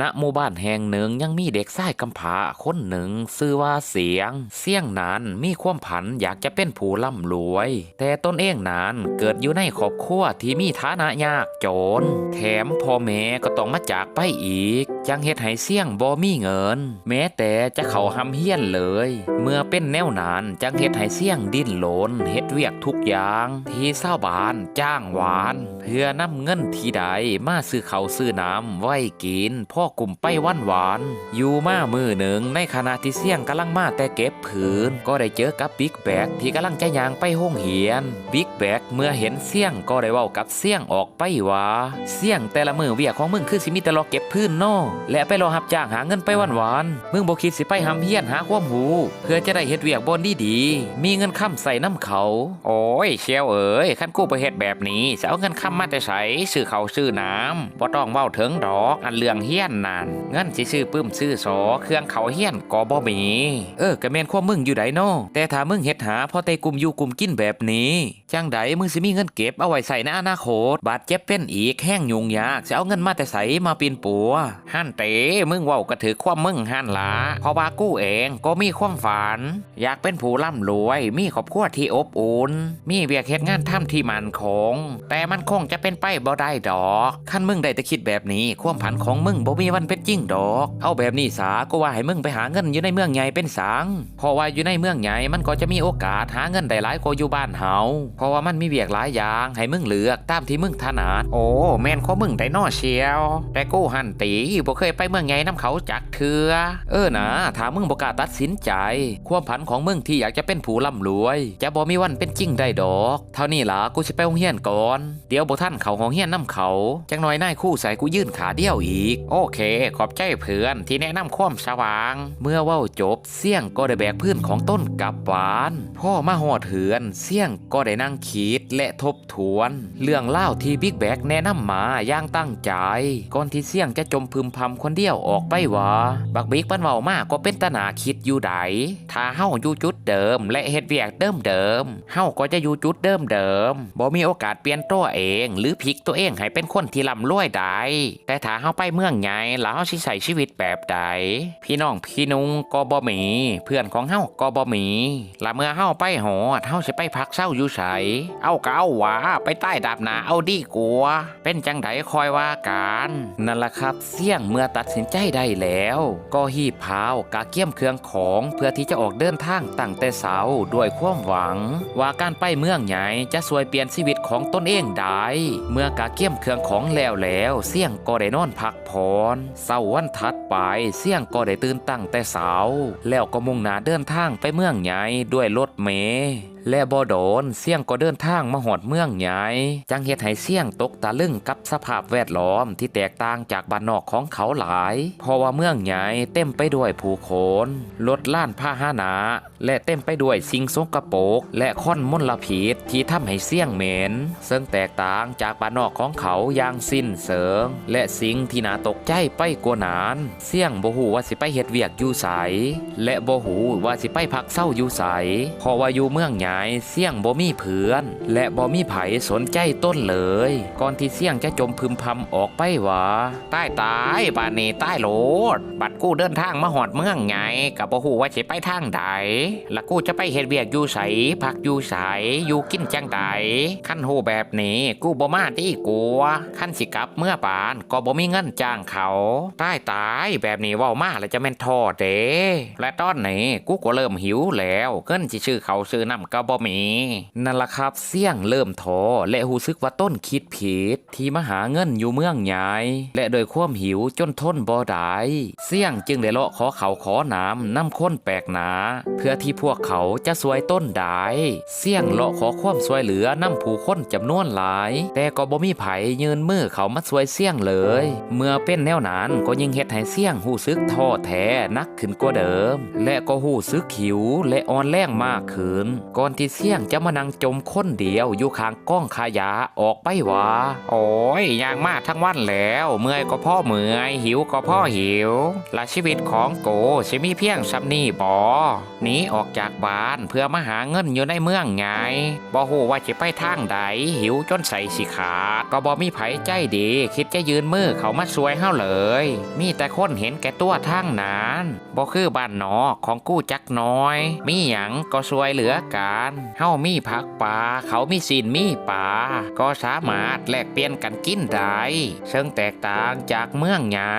ณหมู่บ้านแห่งหนึ่งยังมีเด็กชายกำพร้าคนหนึ่งชื่อว่าเสียง เสียงนั้นมีความผันอยากจะเป็นผู้ร่ำรวย แต่ตนเองนั้นเกิดอยู่ในครอบครัวที่มีฐานะยากจน แถมพ่อแม่ก็ต้องมาจากไปอีก จังเฮ็ดให้เสียงบ่มีเงิน แม้แต่จะเขาหำเฮี้ยนเลย เมื่อเป็นแนวนั้นจังเฮ็ดให้เสียงดิ้นรนเฮ็ดเวียกทุกอย่าง ที่ชาวบ้านจ้างหวาน เพื่อนำเงินที่ใดมาซื้อเขาซื้อน้ำไว้กินพ่อกลุ่มไปวันหวาน อยู่มามือหนึ่งในขณะที่เสี่ยงกำลังมาแต่เก็บผืน ก็ได้เจอกับบิ๊กแบกที่กำลังจะยางไปห้องเหียน บิ๊กแบกเมื่อเห็นเสี่ยงก็ได้เว้ากับเสี่ยงออกไปว่าเสี่ยงแต่ละมือเวียของมึงคือสิมีแต่รอเก็บพื้นนอและไปรอหับจ้างหาเงินไปวันหวานมึงบ่คิดสิไปหำเฮียนหาความหู เพื่อจะได้เฮ็ดเวียกบนดีดีมีเงินค้ำใส่น้ำเขา โอ้ยเชียวเอ๋ยขั้นกูไปเฮ็ดแบบนี้จะเอาเงินค้ำมาแต่ใสซื้อเขาซื้อน้ำบ่ต้องเว้าถึงดอกอันเรื่องเฮียนนั่นเงินสิซื้อปึ้มซื้อสอเครื่องเขาเฮียนก็บ่มี เออก็แมนความมึงอยู่ไดโนแต่ถ้ามึงเฮ็ดหาพอแต่กลุ่มอยู่กลุ่มกินแบบนี้จังใดมึงสิมีเงินเก็บเอาไว้ใส่ในอนาคต บาดเจ็บเป็นอีกแห้งยุงยากจะเอาเงินมาแต่ใสมาปีนปัวหั่นเตมึงเว้าก็ถือความมึงหั่นละเพราะว่ากู้เองก็มีความฝัน อยากเป็นผู้ร่ำรวย มีครอบครัวที่อบอุ่นมีเวียกเฮ็ดงานทำที่มันคง แต่มันคงจะเป็นไปบ่ได้ดอก คันมึงได้แต่คิดแบบนี้ ความผันของมึงบ่มีวันเป็นจริงดอก เอาแบบนี้สาก็ว่าให้มึงไปหาเงินอยู่ในเมืองใหญ่เป็นสังเพราะว่าอยู่ในเมืองใหญ่มันก็จะมีโอกาสหาเงินได้หลายกว่าอยู่บ้านเฮาเพราะว่ามันมีเวียกหลายอย่างให้มึงเลือกตามที่มึงถนัดโอ้แม่นข้อมึงได้นอเชียว แต่กูหันตีบ่เคยไปเมืองใหญ่น้ำเขาจักเถือเออนะถามมึงบ่กล้าตัดสินใจ ความผันของมึงที่อยากจะเป็นผู้ร่ำรวย จะบ่มีวันเป็นจริงได้ดอก เท่านี้ล่ะกูสิไปโรงเรียนก่อน เดี๋ยวบ่ท่านเขาห้องเรียนน้ำเขาจังน้อยนายคู่ใส่กูยื่นขาเดียวอีก โอเค ขอบใจเพื่อนที่แนะนำความสว่าง เมื่อเว้าจบเสี่ยงก็ได้แบกพื้นของต้นกลับบ้าน พ่อมาหอดเหือนเสี่ยงก็ได้นั่งคิดและทบทวน เรื่องเล่าที่บิ๊กแบกแนะนำมาอย่างตั้งใจ ก่อนที่เสี่ยงจะจมพึมพำคนเดียวออกไปว่าบักบิ๊กมันเว้ามากก็เป็นตาหนาคิดอยู่ใดถ้าเฮาอยู่จุดเดิม และเฮ็ดเวียกเดิมเดิมเฮาก็จะอยู่จุดเดิมเดิมบ่มีโอกาสเปลี่ยนตัวเอง หรือพลิกตัวเองให้เป็นคนที่ร่ำรวยได้แต่ถ้าเฮาไปเมืองใหญ่แล้วเฮาสิใช้ชีวิตแบบใด พี่น้องพี่นุงก็บ่มี เพื่อนของเฮาก็บ่มีละเมื่อเฮาไปหอดเฮาสิไปพักเศร้าอยู่ไสเอาก็เอาว่าไปใต้ดาบหนาเอาดีกว่าเป็นจังไดคอยว่ากันนั่นล่ะครับเสี่ยงเมื่อตัดสินใจได้แล้ว ก็หีบพาวกาเกี้ยมเครื่องของเพื่อที่จะออกเดินทางตั้งแต่เสาด้วยความหวัง ว่าการไปเมืองใหญ่จะสวยเปลี่ยนชีวิตของตนเองได้เมื่อกาเกี้ยมเครื่องของแล้วแล้ว เสี่ยงก็ได้นอนพักผ่อนเสาร์วันถัดไปเสี่ยงก็ได้ตื่นตั้งแต่เสาแล้วก็มุ่งหน้าเดินทางไปเมืองใหญ่ด้วยรถเมลและบ่โดนเสี่ยงก็เดินทางมาหอดเมืองใหญ่จังเฮ็ดให้เสี่ยงตกตะลึงกับสภาพแวดล้อมที่แตกต่างจากบ้านนอกของเขาหลาย เพราะว่าเมืองใหญ่เต็มไปด้วยผู้คนรถล้านพาหานะและเต็มไปด้วยสิ่งสกปรกและค่อนมลพิษที่ทำให้เสี่ยงเหม็นซึ่งแตกต่างจากบ้านนอกของเขาอย่างสิ้นเชิงและสิ่งที่น่าตกใจไปกว่านั้น เสี่ยงบ่ฮู้ว่าสิไปเฮ็ดเวียกอยู่ไสและบ่ฮู้ว่าสิไปพักเศร้าอยู่ไสเพราะว่าอยู่เมืองใหญ่เสี่ยงบ่มีเพื่อน และบ่มีไผสนใจต้นเลย ก่อนที่เสี่ยงจะจมพึมพำออกไปว่าใต้ตายบานนี้ใต้โหลด บัดกู้เดินทางมาหอดเมืองไงกับบ่ฮู้ว่าสิไปทางใดละกูจะไปเฮ็ดเวียกอยู่ไสพักอยู่ไสอยู่กินจังใดคันฮู้แบบนี้ กูบ่มาที่กูคันสิกลับเมื่อปานก็บ่มีเงินจ้างเขาใต้ตายแบบนี้ว้ามาแล้วจะแม่นทอเด้และตอนนี้กูก็เริ่มหิวแล้วเงินสิชื่อเขาซื้อน้ำก็บ่มีนั่นละครับเสี่ยงเริ่มท้อและหูซึกว่าต้นคิดผิด ที่มาหาเงินอยู่เมืองใหญ่และโดยความหิวจนทนบ่ได้เสี่ยงจึงได้เลาะขอเขาขอน้ำน้ำคนแปลกหนา เพื่อที่พวกเขาจะสวยต้นได้เสี่ยงเลาะขอความสวยเหลือน้ำผู้คนจำนวนหลาย แต่ก็บ่มีไผยืนมือเขามาสวยเสี่ยงเลย เมื่อเป็นแนวนั้นก็ยิ่งเฮ็ดให้เสี่ยงหูซึกท้อแท้นักขึ้นกว่าเดิม และก็หูซึกหิวและอ่อนแรงมากขึ้นก่อนที่เสี่ยงจะมานั่งจมคนเดียวอยู่ข้างกล้องขายะออกไปว่าโอ้ยยางมากทั้งวันแล้ว เมื่อยก็พ่อเมื่อย หิวก็พ่อหิวและชีวิตของโกสิมีเพียงสำนี่บอหนีออกจากบ้านเพื่อมาหาเงินอยู่ในเมืองไงบ่ฮู้ว่าจะไปทางใดหิวจนใส่สิขา ก็บ่มีไผใจดี คิดจะยืนมือเขามาช่วยเฮาเลย มีแต่คนเห็นแก่ตัวทางนั้นบ่คือบ้านนอกของกู้จักน้อย มีหยังก็ช่วยเหลือกันเฮามีผักป่าเขามีสินมีป่าก็สามารถแลกเปลี่ยนกันกินได้เชิงแตกต่างจากเมืองใหญ่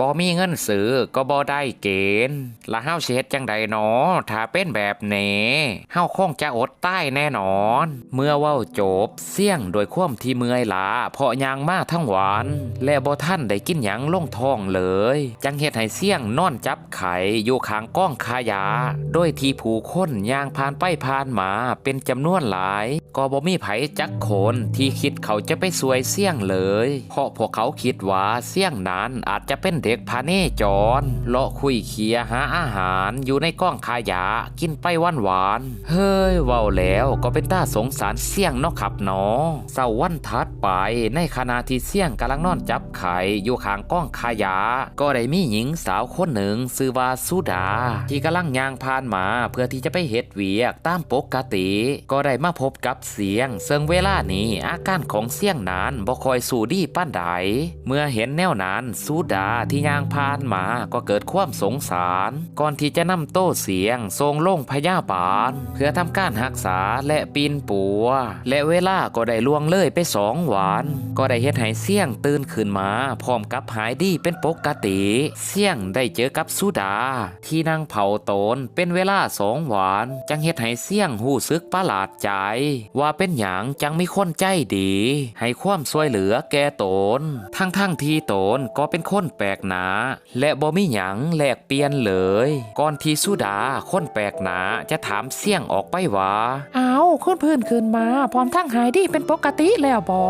บ่มีเงินซื้อก็บ่ได้เกณฑ์ละเฮาสิเฮ็ดจังใดนอถ้าเป็นแบบนี้เฮาคงจะอดตายแน่นอน เมื่อเว้าจบเสี่ยงโดยความที่เมื่อยล้าเพราะยางมาทั้งวัน และบ่ท่านได้กินหยังลงท้องเลย จังเฮ็ดให้เสี่ยงนอนจับไข่อยู่ข้างก้องขายา โดยที่ผู้คนยางผ่านไปผ่านมาเป็นจำนวนหลาย ก็บ่มีไผจักคนที่คิดเขาจะไปสวยเสี่ยงเลย เพราะพวกเขาคิดว่าเสี่ยงนั้นอาจจะเป็นเด็กพาเนจรเลาะคุยเคียหาอาหารอยู่ในก้องขายากินไปวันหวาน เฮ้ยเว้าแล้วก็เป็นตาสงสารเสี่ยงเนาะครับเนาะเสาวันถัดไปในขณะที่เสี่ยงกำลังนอนจับไข่อยู่ข้างก้องขายา ก็ได้มีหญิงสาวคนหนึ่งชื่อว่าสุดา ที่กำลังย่างผ่านมาเพื่อที่จะไปเฮ็ดเวียกตามปกติ ก็ได้มาพบกับเสียง ซึ่งเวลานี้อาการของเสียงนั้นบ่คอยสู่ดีป้านใดเมื่อเห็นแนวนั้นสุดาที่ย่างผ่านมาก็เกิดความสงสาร ก่อนที่จะนำโต้เสียงทรงโรงพยาบาล เพื่อทำการรักษาและปีนปัว และเวลาก็ได้ล่วงเลยไปสองวันก็ได้เฮ็ดให้เสียงตื่นขึ้นมาพร้อมกับหายดีเป็นปกติ เสี่ยงได้เจอกับสุดา ที่นั่งเผาโตนเป็นเวลาสองวันจังเฮ็ดให้เสี่ยงหูซึกประหลาดใจ ว่าเป็นหยังจังมีคนใจดี ให้ความช่วยเหลือแก่ตน ทั้งทั้งที่ตนก็เป็นคนแปลกหนา และบ่มีหยังแลกเปลี่ยนเลย ก่อนที่สุดาคนแปลกหนาจะถามเสี่ยงออกไปว่าเอา คุณพื้นคืนมาพร้อมทั้งหายดีเป็นปกติแล้วบอ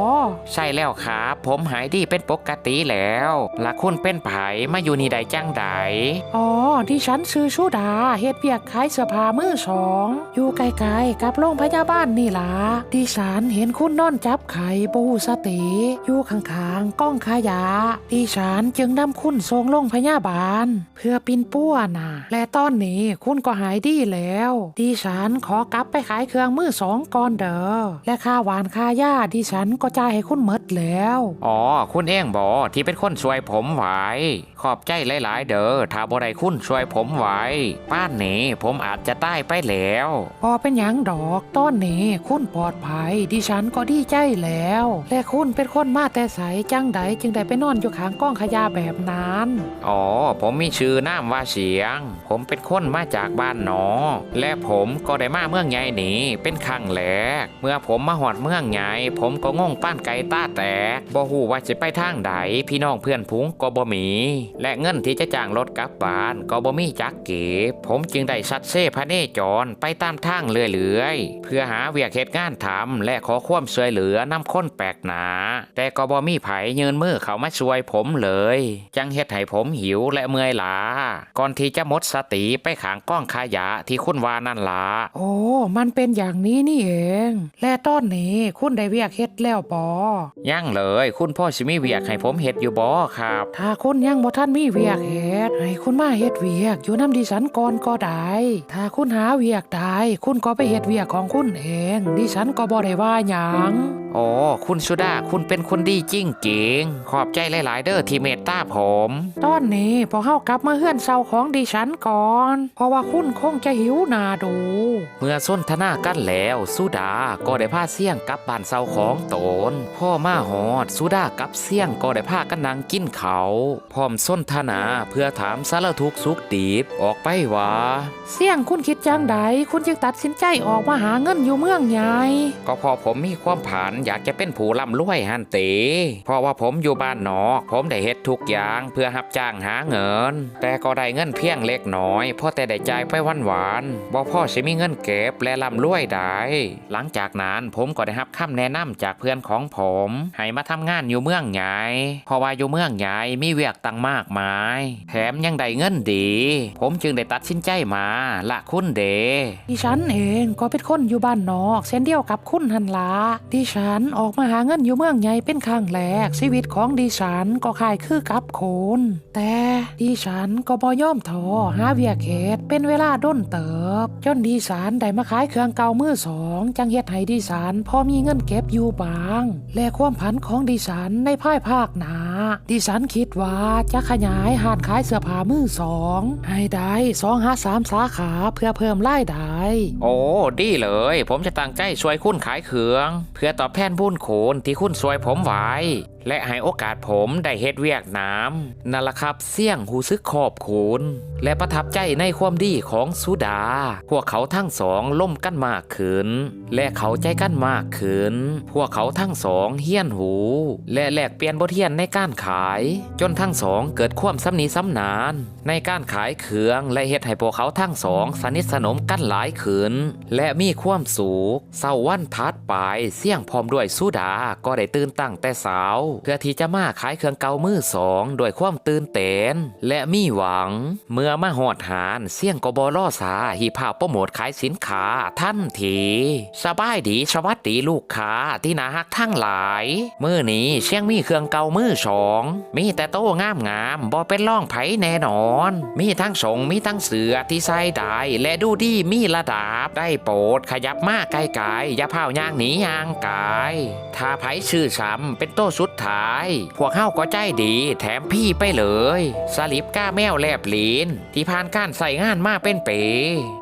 ใช่แล้วครับผมหายดีเป็นปกติแล้วและคุณเป็นไผมาอยู่นี่ใดจังใดอ๋อที่ฉันซื้อชูดาเฮ็ดเวียกขายเสื้อผ้ามือสองอยู่ไกลๆกับโรงพยาบาลนี่ล่ะดิฉันเห็นคุณนอนจับไข่ปูสติอยู่ข้างๆกล้องขายะดิฉันจึงนำคุณส่งโรงพยาบาล เพื่อปินป้วน่ะและตอนนี้คุณก็หายดีแล้วดิฉันขอกลับไปขายเครื่องมือสองก่อนเด้อและค่าหวานค่าย่าดิฉันก็จ่ายให้คุณหมดแล้ว อ๋อ คุณเองบอที่เป็นคนช่วยผมไว้ขอบใจหลาย ๆ เด้อถ้าบ่ได้คุณช่วยผมไว้ป้านนี้ผมอาจจะตายไปแล้วพอเป็นหยังดอกตอนนี้คุณปลอดภัยดิฉันก็ดีใจแล้ว และคุณเป็นคนมาแต่ใสจังใดจึงได้ไปนอนอยู่ข้างกล้องขยะแบบนั้น อ๋อ ผมมีชื่อนามว่าเสียง ผมเป็นคนมาจากบ้านหนอ และผมก็ได้มาเมืองใหญ่นี้เป็นครั้งแรกเมื่อผมมาหอดเมืองใหญ่ผมก็งงป้านไก่ตาแตกบ่ฮู้ว่าจะไปทางใดพี่น้องเพื่อนพุงก็บ่มี และเงินที่จะจ้างรถกลับบ้านก็บ่มีจักเก็บผมจึงได้ซัดเซ่พระเนจรไปตามทางเรื่อยๆเพื่อหาเวียกเหตุงานทำและขอความช่วยเหลือนำคนแปลกหนา แต่ก็บ่มีไผยืนมือเขามาช่วยผมเลย จังเฮ็ดให้ผมหิวและเมื่อยล้าก่อนที่จะหมดสติไปขางก้องขยะที่คุณวานั่นล่ะโอ้มันเป็นอย่างนี้นี่เอง และตอนนี้คุณได้เวียกเฮ็ดแล้วบอยังเลย คุณพ่อสิมีเวียกให้ผมเฮ็ดอยู่บ่ครับ ถ้าคุณยังบ่ทันมีเวียกเฮ็ดให้คุณมาเฮ็ดเวียก อยู่น้ำดิฉันก่อนก็ได้ถ้าคุณหาเวียกได้คุณก็ไปเฮ็ดเวียกของคุณเอง ดิฉันก็บ่ได้ว่าหยัง โอ้คุณสุดาคุณเป็นคนดีจริงเก่งขอบใจหลาย ๆ เด้อที่เมตตาผม ตอนนี้พอเฮากลับมาเฮือนเซาของดิฉันก่อน เพราะว่าคุณคงจะหิวหนาดู เมื่อสนทนากันแล้วสุดาก็ได้พาเสี่ยงกลับบ้านเศร้าของตนพ่อมาหอดสุดากับเสี่ยงก็ได้พากันนั่งกินเขาวพร้อมสนทนาเพื่อถามสารทุกข์สุขดีบออกไปว่าเสี่ยงคุณคิดจังใดคุณจึงตัดสินใจออกมาหาเงินอยู่เมืองใหญ่ก็พอผมมีความผันอยากจะเป็นผู้ร่ำรวยฮันติเพราะว่าผมอยู่บ้านนอก ผมได้เฮ็ดทุกอย่างเพื่อรับจ้างหาเงิน แต่ก็ได้เงินเพียงเล็กน้อยเพราะแต่ได้จ่ายไปวันหวานบ่พ่อสิมีเงินเก็บและร่ำรวยได้หลังจากนั้นผมก็ได้รับคำแนะนำจากเพื่อนของผมให้มาทำงานอยู่เมืองใหญ่เพราะว่าอยู่เมืองใหญ่มีเวียกตังมากมาย แถมยังได้เงินดี ผมจึงได้ตัดสินใจมาละคุณเดดิฉันเองก็เป็นคนอยู่บ้านนอกเช่นเดียวกับคุณหันละดิฉันออกมาหาเงินอยู่เมืองใหญ่เป็นครั้งแรก ชีวิตของดิฉันก็คายคือกับคุณแต่ดิฉันก็บ่ย่อมท้อหาเวียกเฮ็ดเป็นเวลาด้นเติบ จนดิฉันได้มาขายเครื่องเก่ามือสองจังเฮ็ดให้ดิฉันพอมีเงินเก็บอยู่บาง และความผันของดิฉันในภายภาคหนาดิฉันคิดว่าจะขยายหานขายเสื้อผ้ามือสองให้ได้สองหาสามสาขาเพื่อเพิ่มรายได้ โอ้ดีเลย ผมจะตั้งใจช่วยคุณขายเขือง เพื่อตอบแทนบุญคุณที่คุณช่วยผมไว้ และให้โอกาสผมได้เฮ็ดเวียกน้ำนั่นละครับเสี่ยงหูซึกขอบคุณ และประทับใจในความดีของสุดา พวกเขาทั้งสองล่มกันมากขึ้น และเขาใจกันมากขึ้น พวกเขาทั้งสองเฮี้ยนหู และแลกเปลี่ยนบทเรียนในการขาย จนทั้งสองเกิดความสำนีสำนาน ในการขายเครื่องและเฮ็ดให้พวกเขาทั้งสองสนิทสนมกันหลายขึ้นและมีความสุขเศร้าวันทัดไปเสี่ยงพร้อมด้วยสุดาก็ได้ตื่นตั้งแต่สาวเพื่อที่จะมาขายเครื่องเก่ามือสองด้วยความตื่นเต้นและมีหวัง เมื่อมาหอดหานเสี่ยงกบล่อสาหีพาโปรโมทขายสินค้าทันทีสบายดีสวัสดีลูกค้าที่นาฮักทั้งหลายมือนี้เสี่ยงมีเครื่องเก่ามือสองมีแต่โต้งามงามบ่เป็นร่องไผแน่นอน มีทั้งสงมีทั้งเสือที่ใส่ได้และดูดีมีระดับได้โปรดขยับมาไกลๆอย่าเผาย่างหนีย่างกายถ้าไผชื่อซ้ำเป็นโต้สุดท้าย พวกเฮาก็ใจดีแถมพี่ไปเลยสลิปก้าแมวแลบหลีนที่ผ่านการใส่งานมาเป็นปี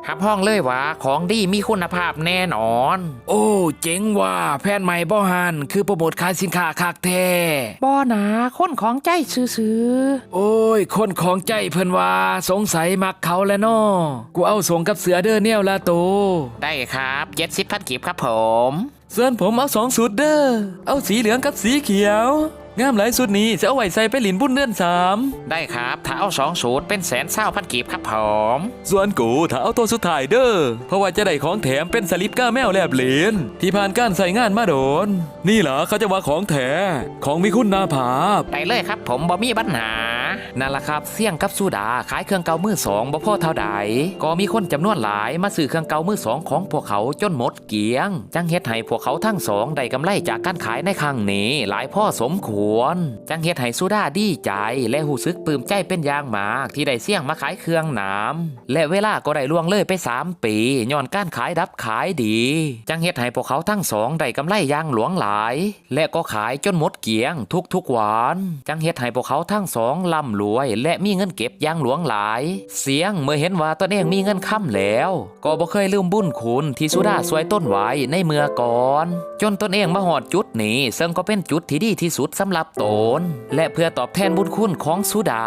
หับห้องเลยว่าของดีมีคุณภาพแน่นอน โอ้ เจ๋งว่า แพนใหม่บ่หันคือโปรโมทขายสินค้าคักแท้บ่หนาคนของใจซื่อโอ้ย คนของใจเพิ่นว่า สงสัยมักเขาแล้วเนาะกูเอาสงกับเสือเด้อแนวละโต ได้ครับเจ็ดสิบพันกีบครับผม ส่วนผมเอาสองสูตรเด้อเอาสีเหลืองกับสีเขียวงามหลายสุดนี้จะเอาไว้ใส่ไปหลินบุญเดือนสามได้ครับถ้าเอาสองสูตรเป็นแสนเศร้าพันกีบครับผมส่วนกูถ้าเอาตัวสุดท้ายเด้อเพราะว่าจะได้ของแถมเป็นสลิปก้าแมวแลบเหรียญที่ผ่านการใส่งานมาโดน นี่เหรอเขาจะว่าของแถของมีคุณนาภาพได้เลยครับผมบ่มีปัญหา นั่นละครับเสี่ยงกับสุดาขายเครื่องเก่ามือสองบ่พ่อเท่าใดก็มีคนจำนวนหลายมาซื้อเครื่องเก่ามือสองของพวกเขาจนหมดเกลี้ยง จังเฮ็ดให้พวกเขาทั้งสองได้กำไรจากการขายในครั้งนี้ หลายพ่อสมควร จังเฮ็ดให้สุดาดีใจ และหูซึกปลื้มใจเป็นอย่างมากที่ได้เสี่ยงมาขายเครื่องน้ำและเวลาก็ได้ล่วงเลยไปสามปีย้อนการขายดับขายดี จังเฮ็ดให้พวกเขาทั้งสองได้กำไรอย่างหลวงหลาย และก็ขายจนหมดเกลี้ยงทุกๆวันจังเฮ็ดให้พวกเขาทั้งสองร่ำรวยและมีเงินเก็บอย่างหลวงหลาย เสียงเมื่อเห็นว่าตนเองมีเงินค้ำแล้ว ก็บ่เคยลืมบุญคุณที่สุดาสวยต้นไว้ในเมื่อก่อน จนตนเองมาหอดจุดนี้ ซึ่งก็เป็นจุดที่ดีที่สุดสำหรับตน และเพื่อตอบแทนบุญคุณของสุดา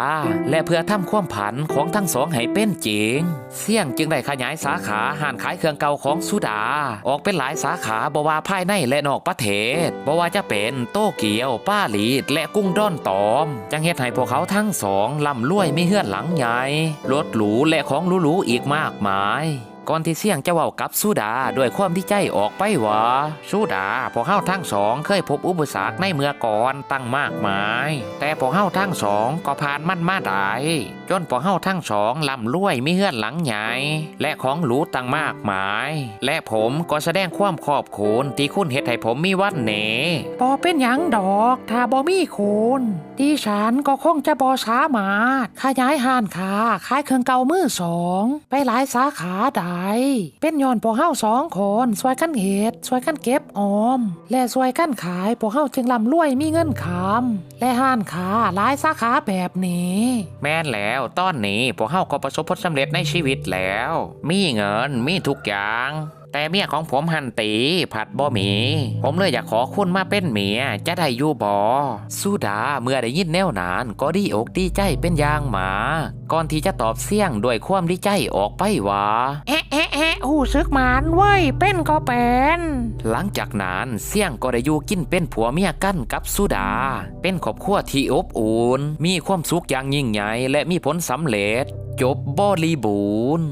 และเพื่อทำความผันของทั้งสองให้เป็นจริง เสี่ยงจึงได้ขยายสาขาห้านขายเครื่องเก่าของสุดา ออกเป็นหลายสาขาบว่าภายในและนอกประเทศบว่าจะเป็นโตเกียวป้าหลีดและกุ้งด้อนตอม จังเฮ็ดให้พวกเขาทั้งสองล่ำรวยไม่เฮือนหลังใหญ่รถหรูและของหรูๆอีกมากมาย ก่อนที่เสี่ยงจะเว้ากับสุดาด้วยความที่ใจออกไปว่าสุดาพวกเฮาทั้งสองเคยพบอุปสรรคในเมื่อก่อนตั้งมากมาย แต่พวกเฮาทั้งสองก็ผ่านมันมาได้จนพวกเฮาทั้งสองร่ำรวยมีเฮือนหลังใหญ่และของหรูตั้งมากมาย และผมก็แสดงความขอบคุณที่คุณเฮ็ดให้ผมมีวันนี้บ่เป็นหยังดอกถ้าบ่มีคุณดิฉันก็คงจะบ่สามารถขยายห้านค้าขายเครื่องเก่ามือสอง ไปหลายสาขาได้เป็นย้อนพวกเฮาสองคนช่วยกันเหตุช่วยกันเก็บออม และช่วยกันขายพวกเฮาจึงร่ำรวยมีเงินคำและห้านค้าหลายสาขาแบบนี้ แม่นแล้วตอนนี้พวกเฮาก็ประสบผลสำเร็จในชีวิตแล้ว มีเงินมีทุกอย่าง แต่เมียของผมหันตีผัดบ่มี ผมเลยอยากขอคุณมาเป็นเมียจะได้อยู่บ่สุดาเมื่อได้ยินแนวนานก็ดีอกดีใจเป็นอย่างหมา ก่อนที่จะตอบเสียงด้วยความดีใจออกไปว่าแอะแอะแอะหูซึกหมานเว้ยเป็นก็เป็น หลังจากนั้นเสี่ยงก็ได้อยู่กินเป็นผัวเมียกันกับสุดา เป็นครอบครัวที่อบอุ่นมีความสุขอย่างยิ่งใหญ่และมีผลสำเร็จ จบบริบูรณ์